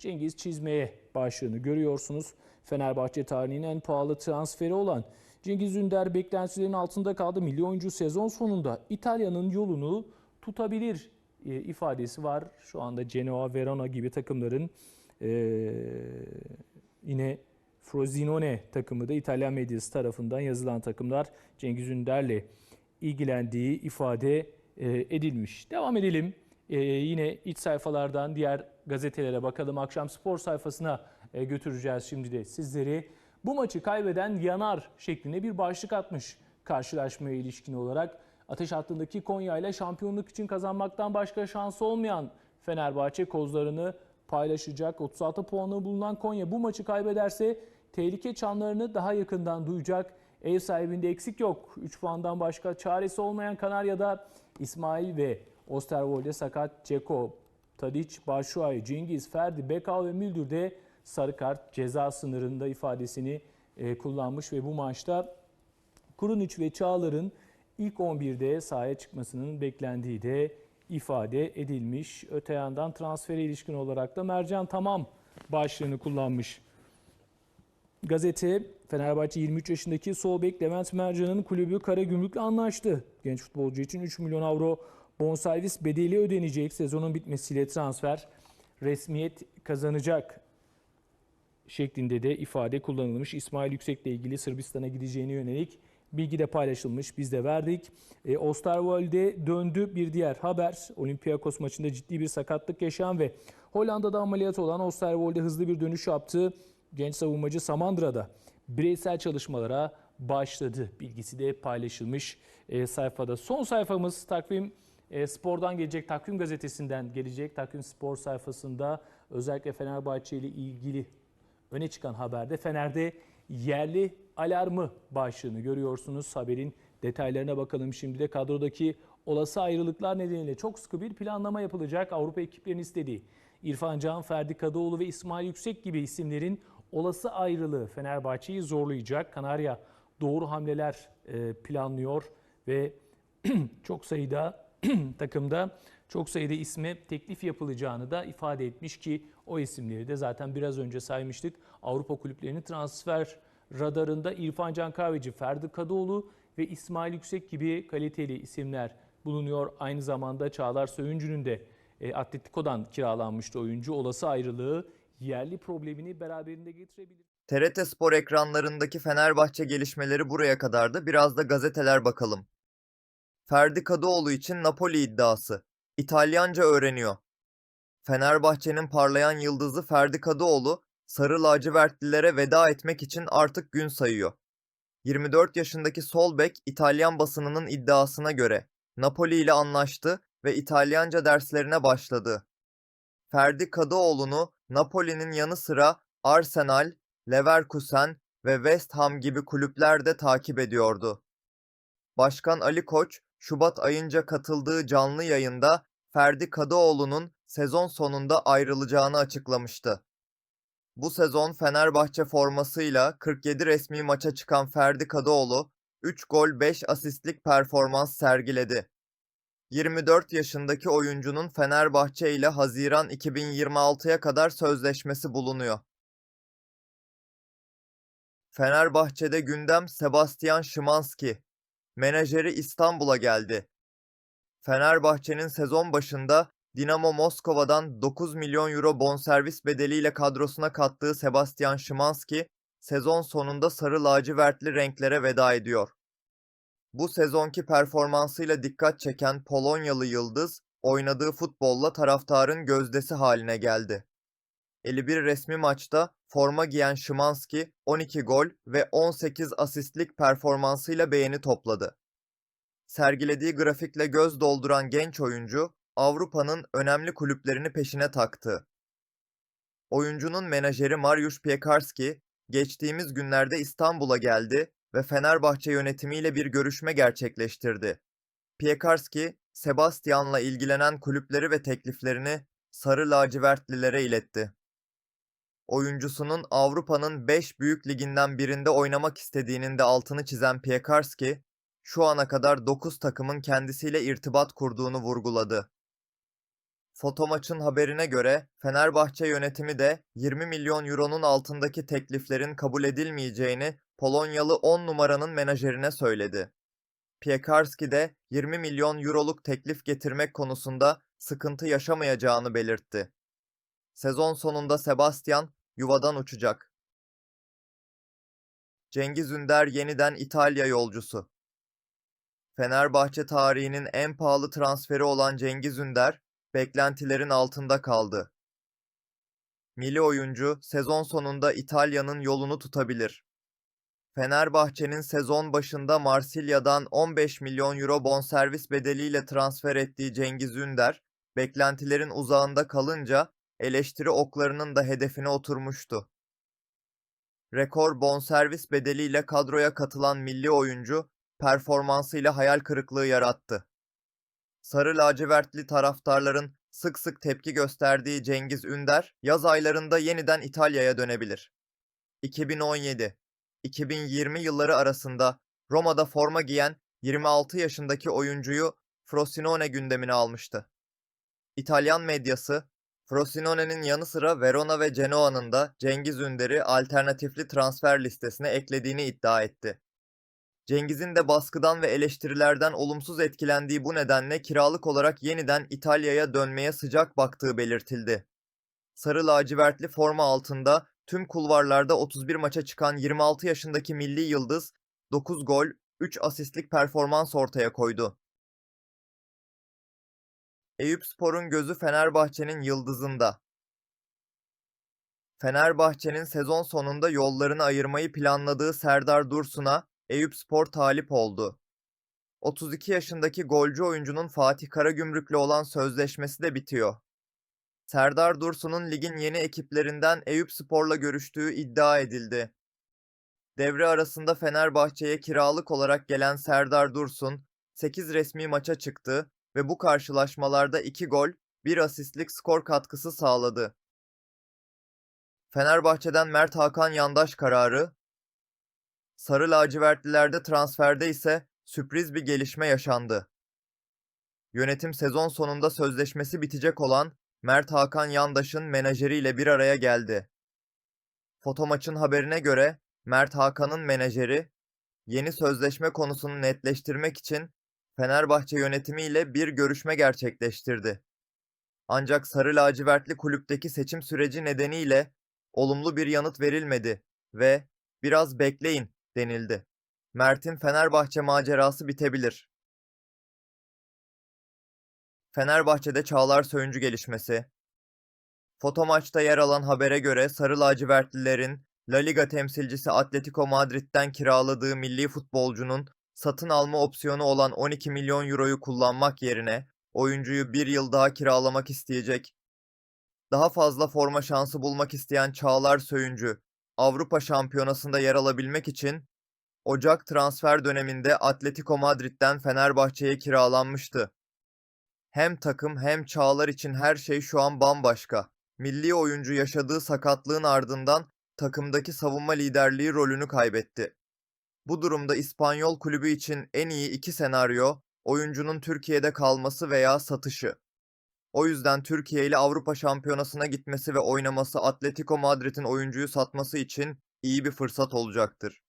Cengiz Çizme'ye başlığını görüyorsunuz. Fenerbahçe tarihinin en pahalı transferi olan Cengiz Ünder beklentilerin altında kaldı. Milli oyuncu sezon sonunda İtalya'nın yolunu tutabilir e, ifadesi var. Şu anda Genoa, Verona gibi takımların e, yine Frosinone takımı da İtalyan medyası tarafından yazılan takımlar Cengiz Ünder'le ilgilendiği ifade e, edilmiş. Devam edelim. E, yine iç sayfalardan diğer gazetelere bakalım. Akşam spor sayfasına e, götüreceğiz şimdi de sizleri. Bu maçı kaybeden yanar şeklinde bir başlık atmış karşılaşmaya ilişkin olarak. Ateş hattındaki Konya ile şampiyonluk için kazanmaktan başka şansı olmayan Fenerbahçe kozlarını paylaşacak. 36 puanı bulunan Konya bu maçı kaybederse tehlike çanlarını daha yakından duyacak. Ev sahibinde eksik yok. 3 puandan başka çaresi olmayan Kanarya'da İsmail ve Osterwolde sakat Ceko, Tadic, Başuay, Cengiz, Ferdi, Bekal ve Müldür de sarı kart ceza sınırında ifadesini e, kullanmış ve bu maçta Kurunic ve Çağlar'ın ilk 11'de sahaya çıkmasının beklendiği de ifade edilmiş. Öte yandan transfere ilişkin olarak da Mercan Tamam başlığını kullanmış. Gazete Fenerbahçe 23 yaşındaki sol bek Levent Mercan'ın kulübü Karagümrük'le anlaştı. Genç futbolcu için 3 milyon avro bonservis bedeli ödenecek. Sezonun bitmesiyle transfer resmiyet kazanacak şeklinde de ifade kullanılmış. İsmail Yüksek'le ilgili Sırbistan'a gideceğine yönelik bilgi de paylaşılmış. Biz de verdik. E, Osterwolde döndü. Bir diğer haber Olympiakos maçında ciddi bir sakatlık yaşayan ve Hollanda'da ameliyat olan Osterwolde hızlı bir dönüş yaptı. Genç savunmacı Samandıra'da bireysel çalışmalara başladı. Bilgisi de paylaşılmış e, sayfada. Son sayfamız takvim e, spordan gelecek takvim gazetesinden gelecek. Takvim spor sayfasında özellikle Fenerbahçe ile ilgili öne çıkan haberde Fener'de yerli alarmı başlığını görüyorsunuz. Haberin detaylarına bakalım şimdi de kadrodaki olası ayrılıklar nedeniyle çok sıkı bir planlama yapılacak. Avrupa ekiplerinin istediği İrfan Can, Ferdi Kadıoğlu ve İsmail Yüksek gibi isimlerin olası ayrılığı Fenerbahçe'yi zorlayacak. Kanarya doğru hamleler e, planlıyor ve çok sayıda takımda çok sayıda isme teklif yapılacağını da ifade etmiş ki o isimleri de zaten biraz önce saymıştık. Avrupa kulüplerinin transfer radarında İrfan Can Kahveci, Ferdi Kadıoğlu ve İsmail Yüksek gibi kaliteli isimler bulunuyor. Aynı zamanda Çağlar Söyüncü'nün de e, Atletico'dan kiralanmıştı oyuncu. Olası ayrılığı yerli problemini beraberinde getirebilir. TRT Spor ekranlarındaki Fenerbahçe gelişmeleri buraya kadardı. Biraz da gazeteler bakalım. Ferdi Kadıoğlu için Napoli iddiası. İtalyanca öğreniyor. Fenerbahçe'nin parlayan yıldızı Ferdi Kadıoğlu, sarı lacivertlilere veda etmek için artık gün sayıyor. 24 yaşındaki sol bek İtalyan basınının iddiasına göre Napoli ile anlaştı ve İtalyanca derslerine başladı. Ferdi Kadıoğlu'nu Napoli'nin yanı sıra Arsenal, Leverkusen ve West Ham gibi kulüpler de takip ediyordu. Başkan Ali Koç, Şubat ayınca katıldığı canlı yayında Ferdi Kadıoğlu'nun sezon sonunda ayrılacağını açıklamıştı. Bu sezon Fenerbahçe formasıyla 47 resmi maça çıkan Ferdi Kadıoğlu 3 gol 5 asistlik performans sergiledi. 24 yaşındaki oyuncunun Fenerbahçe ile Haziran 2026'ya kadar sözleşmesi bulunuyor. Fenerbahçe'de gündem Sebastian Szymanski. Menajeri İstanbul'a geldi. Fenerbahçe'nin sezon başında Dinamo Moskova'dan 9 milyon euro bonservis bedeliyle kadrosuna kattığı Sebastian Szymanski, sezon sonunda sarı lacivertli renklere veda ediyor. Bu sezonki performansıyla dikkat çeken Polonyalı yıldız, oynadığı futbolla taraftarın gözdesi haline geldi. 51 resmi maçta forma giyen Szymanski 12 gol ve 18 asistlik performansıyla beğeni topladı. Sergilediği grafikle göz dolduran genç oyuncu, Avrupa'nın önemli kulüplerini peşine taktı. Oyuncunun menajeri Mariusz Piekarski, geçtiğimiz günlerde İstanbul'a geldi ve Fenerbahçe yönetimiyle bir görüşme gerçekleştirdi. Piekarski, Sebastian'la ilgilenen kulüpleri ve tekliflerini sarı lacivertlilere iletti. Oyuncusunun Avrupa'nın 5 büyük liginden birinde oynamak istediğinin de altını çizen Piekarski, şu ana kadar 9 takımın kendisiyle irtibat kurduğunu vurguladı. Fotomaç'ın haberine göre Fenerbahçe yönetimi de 20 milyon euronun altındaki tekliflerin kabul edilmeyeceğini Polonyalı 10 numaranın menajerine söyledi. Piekarski de 20 milyon euroluk teklif getirmek konusunda sıkıntı yaşamayacağını belirtti. Sezon sonunda Sebastian yuvadan uçacak. Cengiz Ünder yeniden İtalya yolcusu. Fenerbahçe tarihinin en pahalı transferi olan Cengiz Ünder, beklentilerin altında kaldı. Milli oyuncu sezon sonunda İtalya'nın yolunu tutabilir. Fenerbahçe'nin sezon başında Marsilya'dan 15 milyon euro bonservis bedeliyle transfer ettiği Cengiz Ünder, beklentilerin uzağında kalınca eleştiri oklarının da hedefine oturmuştu. Rekor bonservis bedeliyle kadroya katılan milli oyuncu, performansıyla hayal kırıklığı yarattı. Sarı lacivertli taraftarların sık sık tepki gösterdiği Cengiz Ünder, yaz aylarında yeniden İtalya'ya dönebilir. 2017 2020 yılları arasında Roma'da forma giyen 26 yaşındaki oyuncuyu Frosinone gündemine almıştı. İtalyan medyası, Frosinone'nin yanı sıra Verona ve Genoa'nın da Cengiz Ünder'i alternatifli transfer listesine eklediğini iddia etti. Cengiz'in de baskıdan ve eleştirilerden olumsuz etkilendiği bu nedenle kiralık olarak yeniden İtalya'ya dönmeye sıcak baktığı belirtildi. Sarı lacivertli forma altında tüm kulvarlarda 31 maça çıkan 26 yaşındaki milli yıldız 9 gol, 3 asistlik performans ortaya koydu. Eyüpspor'un gözü Fenerbahçe'nin yıldızında. Fenerbahçe'nin sezon sonunda yollarını ayırmayı planladığı Serdar Dursun'a Eyüpspor talip oldu. 32 yaşındaki golcü oyuncunun Fatih Karagümrük'le olan sözleşmesi de bitiyor. Serdar Dursun'un ligin yeni ekiplerinden Eyüpspor'la görüştüğü iddia edildi. Devre arasında Fenerbahçe'ye kiralık olarak gelen Serdar Dursun, 8 resmi maça çıktı ve bu karşılaşmalarda 2 gol, 1 asistlik skor katkısı sağladı. Fenerbahçe'den Mert Hakan yandaş kararı, Sarı lacivertlilerde transferde ise sürpriz bir gelişme yaşandı. Yönetim sezon sonunda sözleşmesi bitecek olan Mert Hakan Yandaş'ın menajeriyle bir araya geldi. Fotomaç'ın haberine göre Mert Hakan'ın menajeri yeni sözleşme konusunu netleştirmek için Fenerbahçe yönetimiyle bir görüşme gerçekleştirdi. Ancak Sarı lacivertli kulüpteki seçim süreci nedeniyle olumlu bir yanıt verilmedi ve biraz bekleyin denildi. Mert'in Fenerbahçe macerası bitebilir. Fenerbahçe'de Çağlar Söyüncü gelişmesi. Foto maçta yer alan habere göre Sarı lacivertlilerin La Liga temsilcisi Atletico Madrid'den kiraladığı milli futbolcunun satın alma opsiyonu olan 12 milyon euroyu kullanmak yerine oyuncuyu bir yıl daha kiralamak isteyecek. Daha fazla forma şansı bulmak isteyen Çağlar Söyüncü, Avrupa Şampiyonası'nda yer alabilmek için Ocak transfer döneminde Atletico Madrid'den Fenerbahçe'ye kiralanmıştı. Hem takım hem Çağlar için her şey şu an bambaşka. Milli oyuncu yaşadığı sakatlığın ardından takımdaki savunma liderliği rolünü kaybetti. Bu durumda İspanyol kulübü için en iyi iki senaryo oyuncunun Türkiye'de kalması veya satışı. O yüzden Türkiye ile Avrupa Şampiyonası'na gitmesi ve oynaması Atletico Madrid'in oyuncuyu satması için iyi bir fırsat olacaktır.